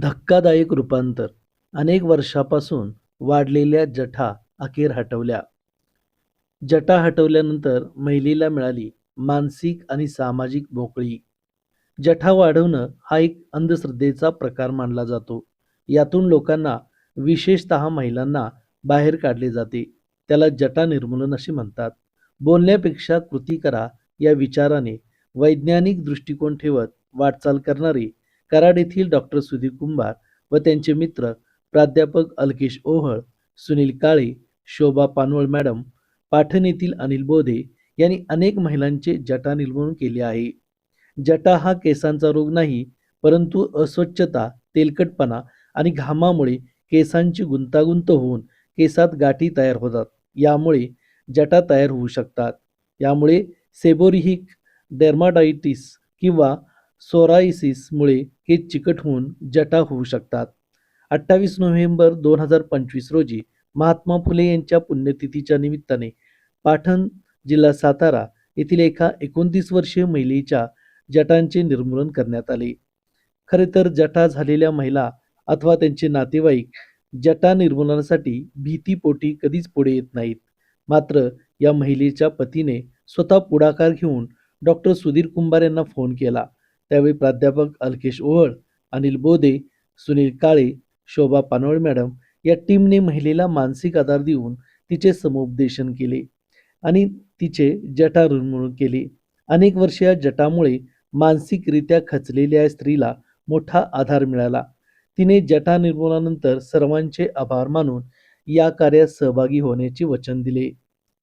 धक्कादायक रूपांतर. अनेक वर्षापासून वाढलेल्या जठा अखेर हटवल्या. जटा हटवल्यानंतर महिलेला मिळाली मानसिक आणि सामाजिक मोकळी. जठा वाढवणं हा एक अंधश्रद्धेचा प्रकार मानला जातो. यातून लोकांना विशेषतः महिलांना बाहेर काढले जाते. त्याला जटा निर्मूलन असे म्हणतात. बोलण्यापेक्षा कृती करा या विचाराने वैज्ञानिक दृष्टिकोन ठेवत वाटचाल करणारे कराड येथील डॉक्टर सुधीर कुंभार व त्यांचे मित्र प्राध्यापक अल्केश ओहळ सुनील काळे शोभा पानवळ मॅडम पाठन येथील अनिल बोधे यांनी अनेक महिलांचे जटा निर्मूलन केले आहे. जटा हा केसांचा रोग नाही परंतु अस्वच्छता तेलकटपणा आणि घामामुळे केसांची गुंतागुंत होऊन केसात गाठी तयार होतात. यामुळे जटा तयार होऊ शकतात. यामुळे सेबोरिहिक डेर्माडायटिस किंवा सोरायसिसमुळे हे चिकट होऊन जटा होऊ शकतात. अठ्ठावीस नोव्हेंबर दोन हजार पंचवीस रोजी महात्मा फुले यांच्या पुण्यतिथीच्या निमित्ताने पाटण जिल्हा सातारा येथील एका एकोणतीस वर्षीय महिलेच्या जटांचे निर्मूलन करण्यात आले. खरे तर जटा झालेल्या महिला अथवा त्यांचे नातेवाईक जटा निर्मूलनासाठी भीतीपोटी कधीच पुढे येत नाहीत. मात्र या महिलेच्या पतीने स्वतः पुढाकार घेऊन डॉक्टर सुधीर कुंभार यांना फोन केला. त्यावेळी प्राध्यापक अल्केश ओहळ अनिल बोदे सुनील काळे शोभा पानोळ मॅडम या टीमने महिलेला मानसिक आधार देऊन तिचे समुपदेशन केले आणि तिचे जटा निर्मूलन केले. अनेक वर्ष या जटामुळे मानसिकरित्या खचलेल्या स्त्रीला मोठा आधार मिळाला. तिने जटा निर्मूलनानंतर सर्वांचे आभार मानून या कार्यात सहभागी होण्याचे वचन दिले.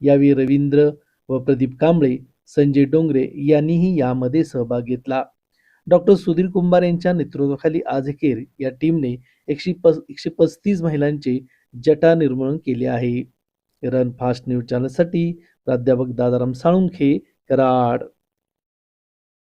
यावेळी रवींद्र व प्रदीप कांबळे संजय डोंगरे यांनीही यामध्ये सहभाग घेतला. डॉक्टर सुधीर कुंभार यांच्या नेतृत्वाखाली आज अखेर या टीमने एकशे पस एकशे पस्तीस महिलांचे जटा निर्मूलन केले आहे. रन फास्ट न्यूज चॅनलसाठी प्राध्यापक दादाराम साळुंखे कराड.